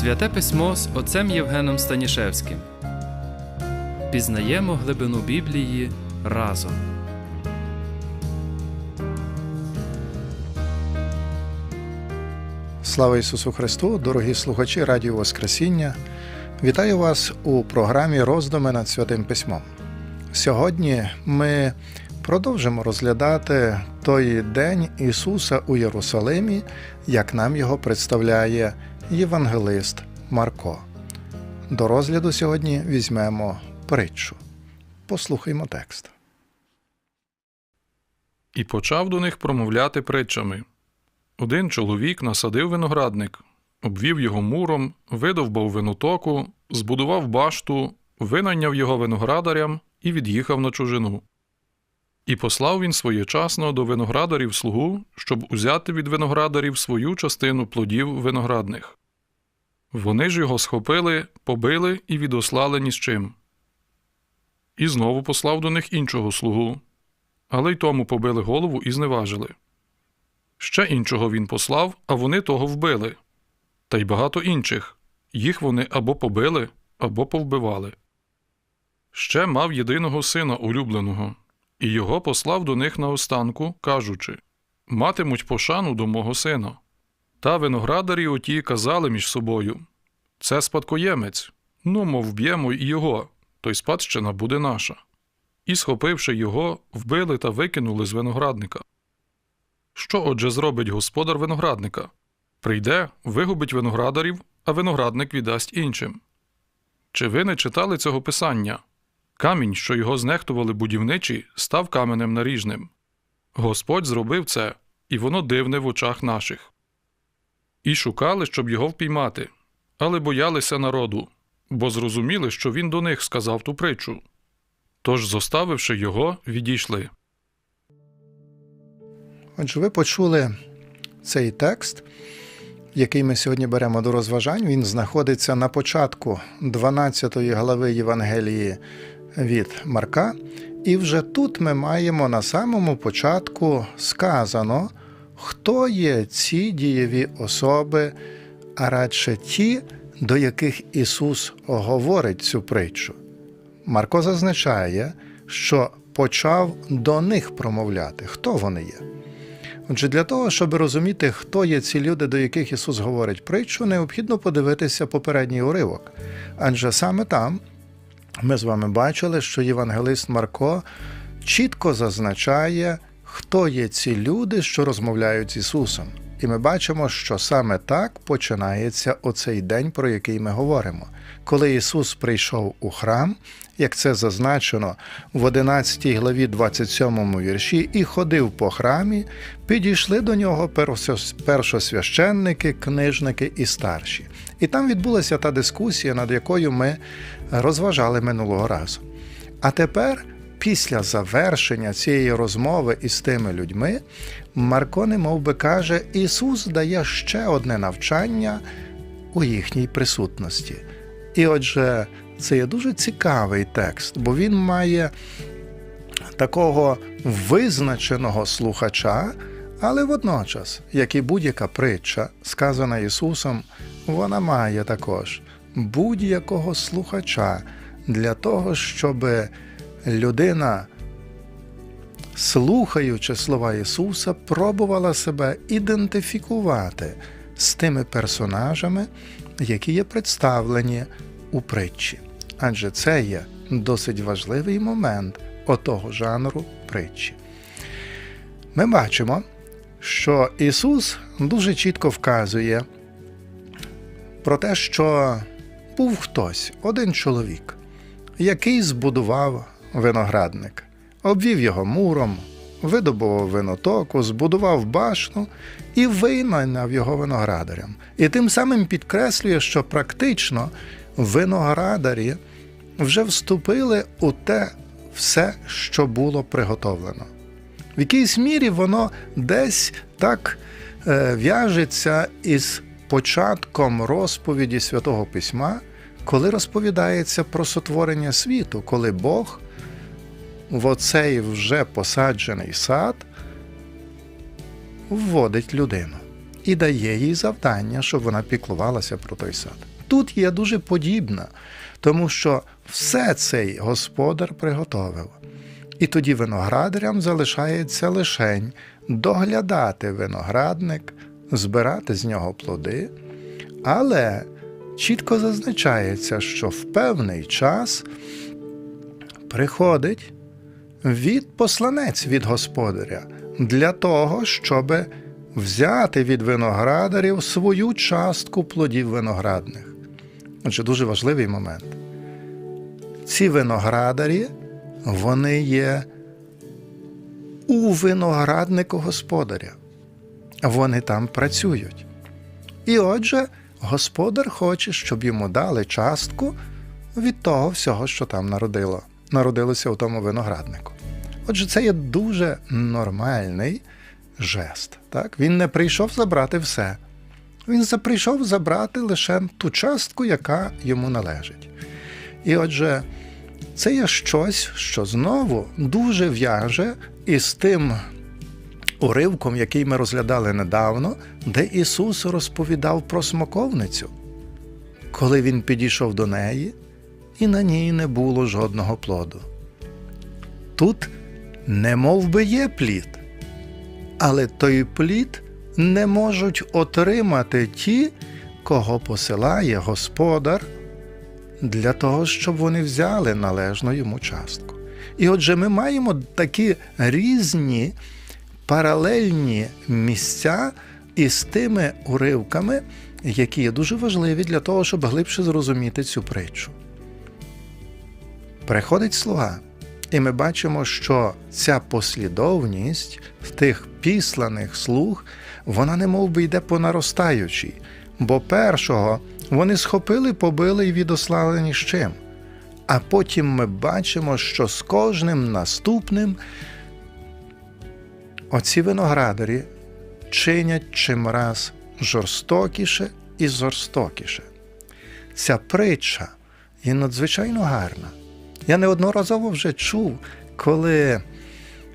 Святе письмо з отцем Євгеном Станішевським. Пізнаємо глибину Біблії разом. Слава Ісусу Христу, дорогі слухачі Радіо Воскресіння! Вітаю вас у програмі Роздуми над Святим Письмом. Сьогодні ми продовжимо розглядати той день Ісуса у Єрусалимі, як нам його представляє євангелист Марко. До розгляду сьогодні візьмемо притчу. Послухаймо текст. І почав до них промовляти притчами. Один чоловік насадив виноградник, обвів його муром, видовбав винотоку, збудував башту, винайняв його виноградарям і від'їхав на чужину. І послав він своєчасно до виноградарів слугу, щоб узяти від виноградарів свою частину плодів виноградних. Вони ж його схопили, побили і відослали ні з чим. І знову послав до них іншого слугу, але й тому побили голову і зневажили. Ще іншого він послав, а вони того вбили, та й багато інших їх вони або побили, або повбивали. Ще мав єдиного сина улюбленого, і його послав до них наостанку, кажучи Матимуть пошану до мого сина. Та виноградарі оті казали між собою Це спадкоємець, ну, мов вб'ємо і його, то й спадщина буде наша. І, схопивши його, вбили та викинули з виноградника. Що отже зробить господар виноградника? Прийде, вигубить виноградарів, а виноградник віддасть іншим. Чи ви не читали цього писання? Камінь, що його знехтували будівничі, став каменем наріжним. Господь зробив це, і воно дивне в очах наших. І шукали, щоб його впіймати, але боялися народу, бо зрозуміли, що він до них сказав ту притчу. Тож, зоставивши його, відійшли. Отже, ви почули цей текст, який ми сьогодні беремо до розважань. Він знаходиться на початку 12 глави Євангелії від Марка. І вже тут ми маємо на самому початку сказано, хто є ці дієві особи, а радше ті, до яких Ісус говорить цю притчу. Марко зазначає, що почав до них промовляти, хто вони є. Отже, для того, щоб розуміти, хто є ці люди, до яких Ісус говорить притчу, необхідно подивитися попередній уривок. Адже саме там ми з вами бачили, що євангелист Марко чітко зазначає, хто є ці люди, що розмовляють з Ісусом. І ми бачимо, що саме так починається оцей день, про який ми говоримо. Коли Ісус прийшов у храм, як це зазначено в 11 главі 27 вірші, і ходив по храмі, підійшли до нього першосвященники, книжники і старші. І там відбулася та дискусія, над якою ми розважали минулого разу. А тепер, після завершення цієї розмови із тими людьми, Марко не мов би каже, Ісус дає ще одне навчання у їхній присутності. І отже, це є дуже цікавий текст, бо він має такого визначеного слухача, але водночас, як і будь-яка притча, сказана Ісусом, вона має також будь-якого слухача для того, щоб людина, слухаючи слова Ісуса, пробувала себе ідентифікувати з тими персонажами, які є представлені у притчі. Адже це є досить важливий момент отого жанру притчі. Ми бачимо, що Ісус дуже чітко вказує про те, що був хтось, один чоловік, який збудував виноградник, обвів його муром, видобував винотоку, збудував башну і винайняв його виноградарям. І тим самим підкреслює, що практично виноградарі вже вступили у те все, що було приготовлено. В якійсь мірі воно десь так е, в'яжеться із початком розповіді Святого Письма, коли розповідається про сотворення світу, коли Бог в оцей вже посаджений сад вводить людину і дає їй завдання, щоб вона піклувалася про той сад. тут є дуже подібна, тому що все цей господар приготовив. І тоді виноградарям залишається лишень доглядати виноградник, збирати з нього плоди, але чітко зазначається, що в певний час приходить від посланець від господаря для того, щоб взяти від виноградарів свою частку плодів виноградних. Отже, дуже важливий момент. Ці виноградарі, вони є у винограднику господаря. Вони там працюють. І отже, господар хоче, щоб йому дали частку від того всього, що там народило, народилося у тому винограднику. Отже, це є дуже нормальний жест. Так? Він не прийшов забрати все. Він прийшов забрати лише ту частку, яка йому належить. І отже, це є щось, що знову дуже в'яже із тим уривком, який ми розглядали недавно, де Ісус розповідав про смоковницю, коли він підійшов до неї, і на ній не було жодного плоду. Тут не мов би є плід, але той плід не можуть отримати ті, кого посилає Господар для того, щоб вони взяли належну йому частку. І отже, ми маємо такі різні паралельні місця із тими уривками, які є дуже важливі для того, щоб глибше зрозуміти цю притчу. Приходить слуга, і ми бачимо, що ця послідовність в тих післаних слуг, вона не би йде по наростаючій, бо першого вони схопили, побили і відослали ні з чим. А потім ми бачимо, що з кожним наступним оці виноградарі чинять чимраз жорстокіше і жорстокіше. Ця притча є надзвичайно гарна. Я неодноразово вже чув, коли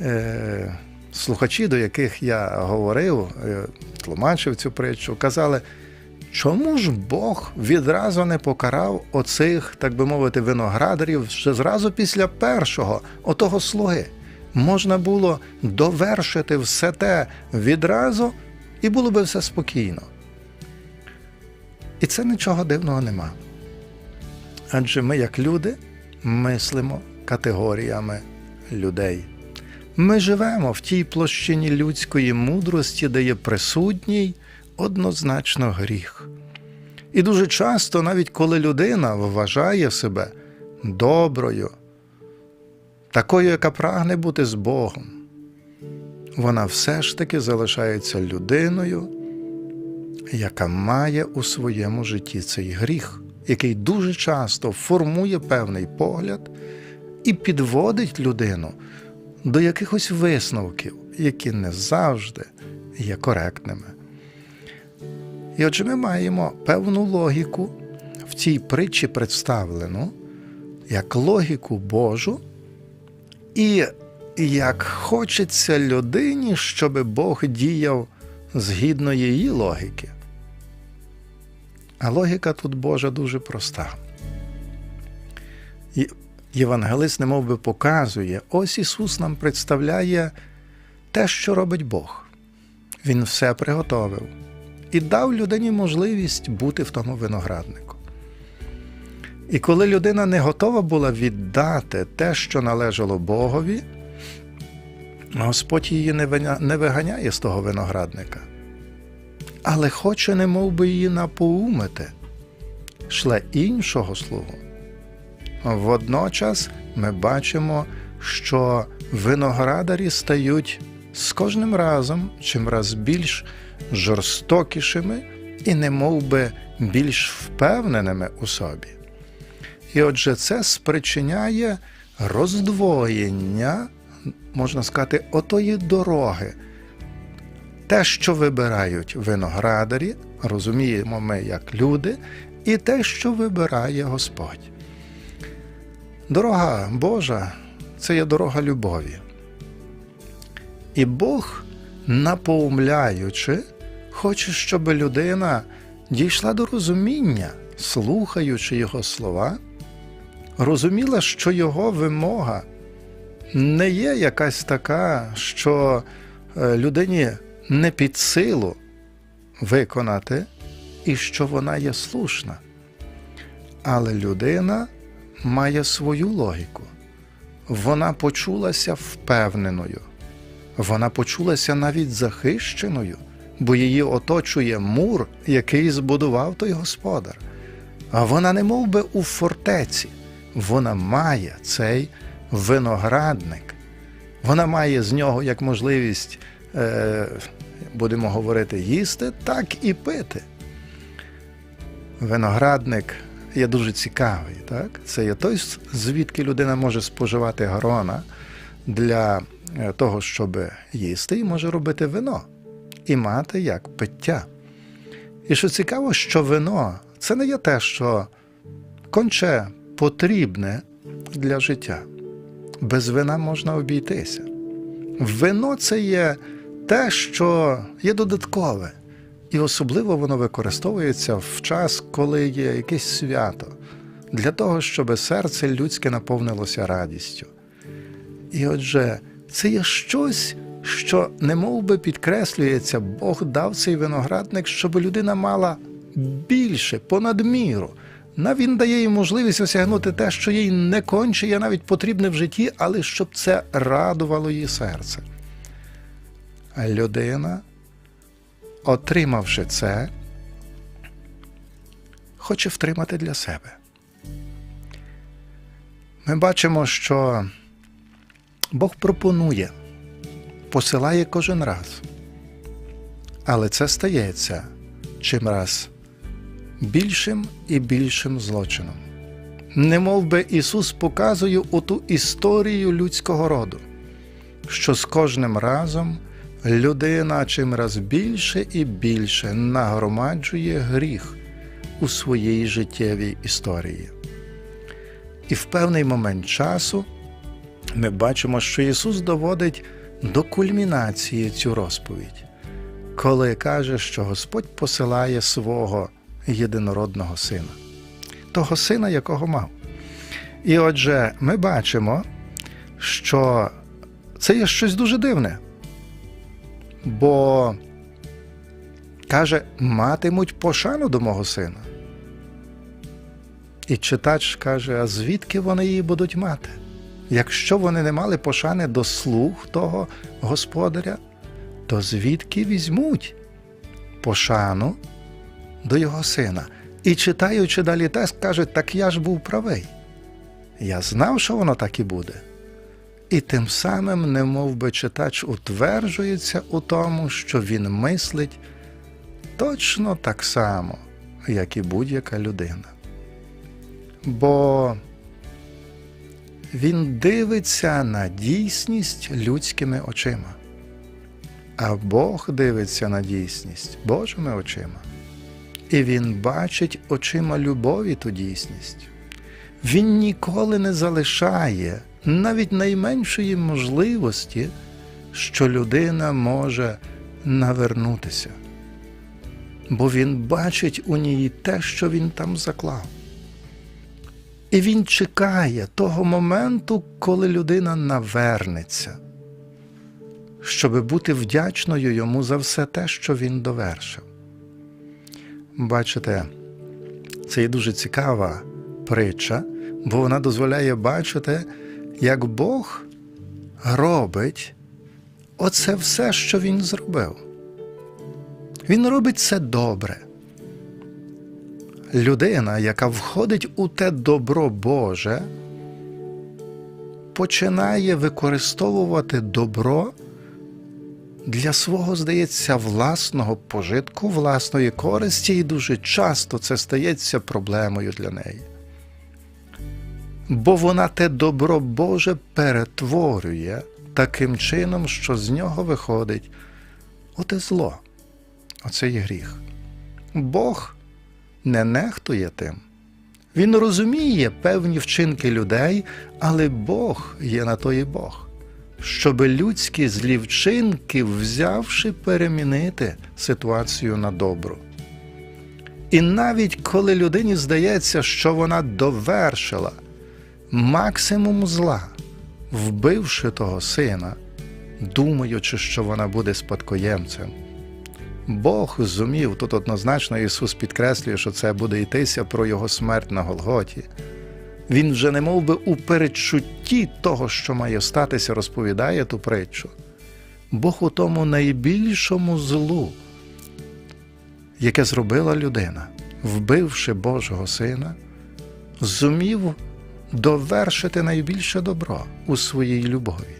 е, слухачі, до яких я говорив, е, тлумачив цю притчу, казали, чому ж Бог відразу не покарав оцих, так би мовити, виноградарів ще зразу після першого, отого слуги? Можна було довершити все те відразу, і було би все спокійно. І це нічого дивного нема. Адже ми, як люди, мислимо категоріями людей. Ми живемо в тій площині людської мудрості, де є присутній однозначно гріх. І дуже часто, навіть коли людина вважає себе доброю, такою, яка прагне бути з Богом, вона все ж таки залишається людиною, яка має у своєму житті цей гріх, який дуже часто формує певний погляд і підводить людину до якихось висновків, які не завжди є коректними. І отже, ми маємо певну логіку в цій притчі представлену як логіку Божу, і як хочеться людині, щоб Бог діяв згідно її логіки. А логіка тут Божа дуже проста. І Євангелист немов би показує, ось Ісус нам представляє те, що робить Бог. Він все приготовив і дав людині можливість бути в тому винограднику. І коли людина не готова була віддати те, що належало Богові, Господь її не виганяє з того виноградника, але хоче, не мов би її напоумити, шле іншого слугу. Водночас ми бачимо, що виноградарі стають з кожним разом чимраз більш жорстокішими і не мов би більш впевненими у собі. І отже, це спричиняє роздвоєння, можна сказати, отої дороги. Те, що вибирають виноградарі, розуміємо ми як люди, і те, що вибирає Господь. Дорога Божа це є дорога любові. І Бог, напоумляючи, хоче, щоб людина дійшла до розуміння слухаючи його слова, розуміла, що його вимога не є якась така, що е, людині не під силу виконати, і що вона є слушна. Але людина має свою логіку. Вона почулася впевненою, вона почулася навіть захищеною, бо її оточує мур, який збудував той господар. А вона не мов би у фортеці, вона має цей виноградник. Вона має з нього як можливість, е, будемо говорити, їсти, так і пити. Виноградник є дуже цікавий. Так? Це є той, звідки людина може споживати грона для е, того, щоб їсти, і може робити вино і мати як пиття. І що цікаво, що вино це не є те, що конче потрібне для життя. Без вина можна обійтися. Вино це є те, що є додаткове, і особливо воно використовується в час, коли є якесь свято, для того, щоб серце людське наповнилося радістю. І отже, це є щось, що немов би підкреслюється, Бог дав цей виноградник, щоб людина мала більше, понад міру. Він дає їй можливість осягнути те, що їй не конче, є навіть потрібне в житті, але щоб це радувало її серце. Людина, отримавши це, хоче втримати для себе. Ми бачимо, що Бог пропонує, посилає кожен раз. Але це стається чим раз більшим і більшим злочином. Немов би Ісус показує оту історію людського роду, що з кожним разом людина чим раз більше і більше нагромаджує гріх у своїй життєвій історії. І в певний момент часу ми бачимо, що Ісус доводить до кульмінації цю розповідь, коли каже, що Господь посилає свого єдинородного сина, того сина, якого мав. І отже, ми бачимо, що це є щось дуже дивне, бо каже, матимуть пошану до мого сина. І читач каже, а звідки вони її будуть мати? Якщо вони не мали пошани до слуг того господаря, то звідки візьмуть пошану до його сина? І читаючи далі текст, каже, так я ж був правий. Я знав, що воно так і буде. І тим самим, не би читач утверджується у тому, що він мислить точно так само, як і будь-яка людина. Бо він дивиться на дійсність людськими очима, а Бог дивиться на дійсність Божими очима. І він бачить очима любові ту дійсність. Він ніколи не залишає навіть найменшої можливості, що людина може навернутися, бо він бачить у ній те, що він там заклав. І він чекає того моменту, коли людина навернеться, щоб бути вдячною йому за все те, що він довершив. Бачите, це є дуже цікава притча, бо вона дозволяє бачити, як Бог робить оце все, що Він зробив. Він робить це добре людина, яка входить у те добро Боже, починає використовувати добро для свого, здається, власного пожитку, власної користі, і дуже часто це стається проблемою для неї. Бо вона те добро Боже перетворює таким чином, що з нього виходить оте зло, оце є гріх. Бог не нехтує тим. Він розуміє певні вчинки людей, але Бог є на то і Бог, щоби людські злі вчинки, взявши перемінити ситуацію на добру. І навіть коли людині здається, що вона довершила максимум зла, вбивши того сина, думаючи, що вона буде спадкоємцем. Бог зумів, тут однозначно Ісус підкреслює, що це буде йтися про Його смерть на Голготі. Він вже не мов би у передчутті того, що має статися, розповідає ту притчу. Бог у тому найбільшому злу, яке зробила людина, вбивши Божого Сина, зумів довершити найбільше добро у своїй любові.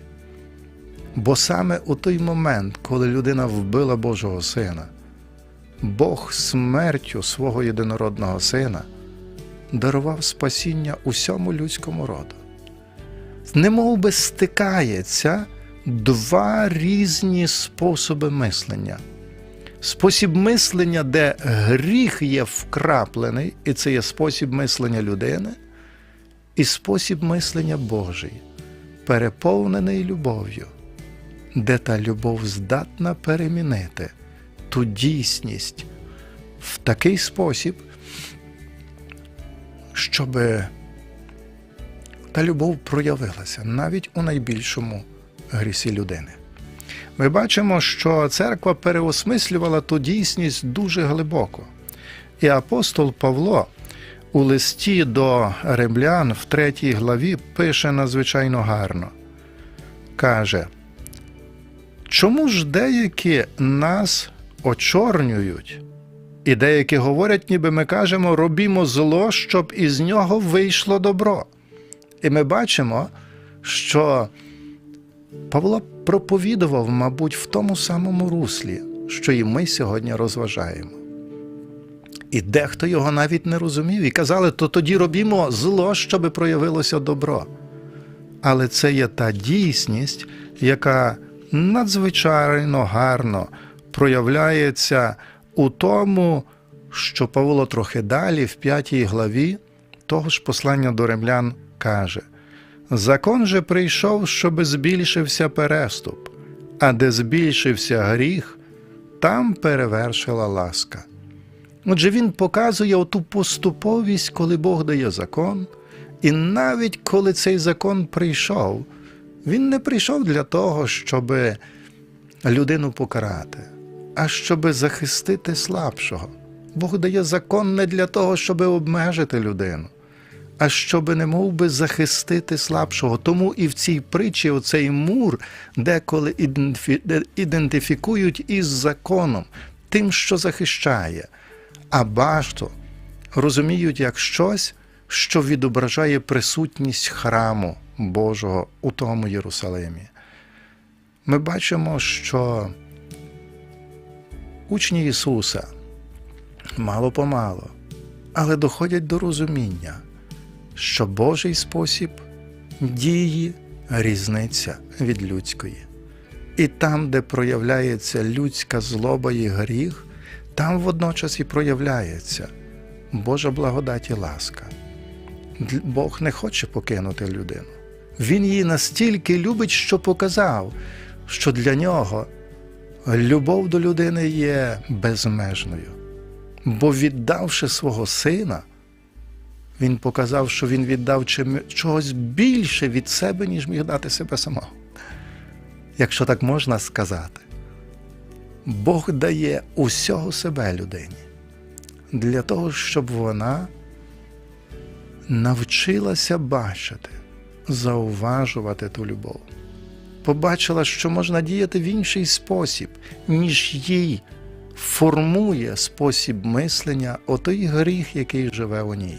Бо саме у той момент, коли людина вбила Божого Сина, Бог смертю свого єдинородного Сина дарував спасіння усьому людському роду. Немов би стикається два різні способи мислення. Спосіб мислення, де гріх є вкраплений, і це є спосіб мислення людини, і спосіб мислення Божий, переповнений любов'ю, де та любов здатна перемінити ту дійсність в такий спосіб, щоб та любов проявилася навіть у найбільшому грісі людини. Ми бачимо, що церква переосмислювала ту дійсність дуже глибоко. І апостол Павло у листі до римлян в третій главі пише надзвичайно гарно. Каже, чому ж деякі нас очорнюють, і деякі говорять, ніби ми кажемо, робімо зло, щоб із нього вийшло добро. І ми бачимо, що Павло проповідував, мабуть, в тому самому руслі, що і ми сьогодні розважаємо. І дехто його навіть не розумів і казали, то тоді робімо зло, щоби проявилося добро. Але це є та дійсність, яка надзвичайно гарно проявляється у тому, що Павло трохи далі, в п'ятій главі того ж послання до римлян каже: Закон же прийшов, щоби збільшився переступ, а де збільшився гріх, там перевершила ласка. Отже, він показує оту поступовість, коли Бог дає закон, і навіть коли цей закон прийшов, він не прийшов для того, щоб людину покарати, а щоб захистити слабшого. Бог дає закон не для того, щоб обмежити людину, а щоб не мов би захистити слабшого. Тому і в цій притчі оцей мур деколи ідентифікують із законом, тим, що захищає, а башту розуміють як щось, що відображає присутність храму Божого у тому Єрусалимі. Ми бачимо, що учні Ісуса мало помало, але доходять до розуміння, що Божий спосіб дії різниця від людської. І там, де проявляється людська злоба і гріх, там водночас і проявляється Божа благодать і ласка. Бог не хоче покинути людину. Він її настільки любить, що показав, що для нього любов до людини є безмежною. Бо віддавши свого сина, він показав, що він віддав чогось більше від себе, ніж міг дати себе самого. Якщо так можна сказати, Бог дає усього себе людині для того, щоб вона навчилася бачити, зауважувати ту любов. Побачила, що можна діяти в інший спосіб, ніж їй формує спосіб мислення отой гріх, який живе у ній.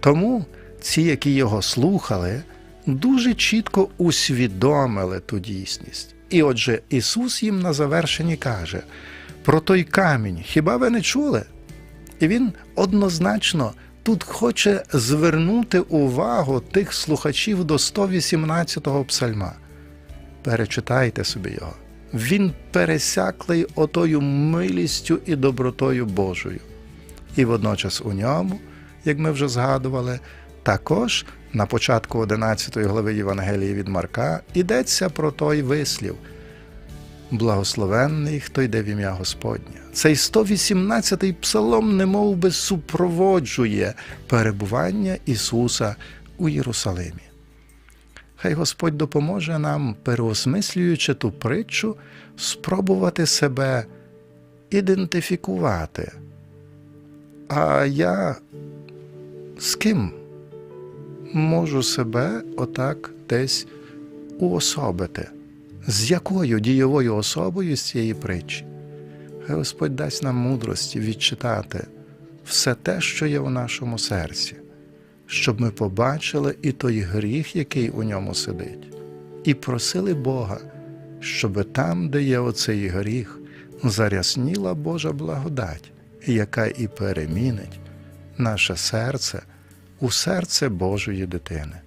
Тому ці, які його слухали, дуже чітко усвідомили ту дійсність. І отже, Ісус їм на завершенні каже про той камінь, хіба ви не чули? І він однозначно тут хоче звернути увагу тих слухачів до 118-го псальма. Перечитайте собі його. Він пересяклий отою милістю і добротою Божою. І водночас у ньому, як ми вже згадували, також на початку 11 глави Євангелії від Марка йдеться про той вислів: Благословенний, хто йде в ім'я Господнє. Цей 118-й псалом немов би супроводжує перебування Ісуса у Єрусалимі. Хай Господь допоможе нам, переосмислюючи ту притчу, спробувати себе ідентифікувати. А я з ким можу себе отак десь уособити? З якою дієвою особою з цієї притчі? Господь дасть нам мудрості відчитати все те, що є у нашому серці, щоб ми побачили і той гріх, який у ньому сидить, і просили Бога, щоб там, де є оцей гріх, зарясніла Божа благодать, яка і перемінить наше серце у серце Божої дитини.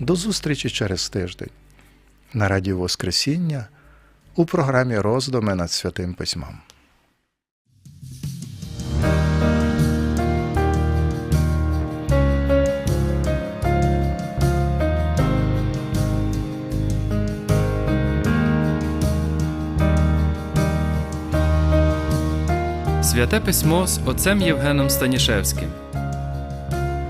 До зустрічі через тиждень на Радіо Воскресіння у програмі Роздуми над Святим Письмом. Святе письмо з отцем Євгеном Станішевським.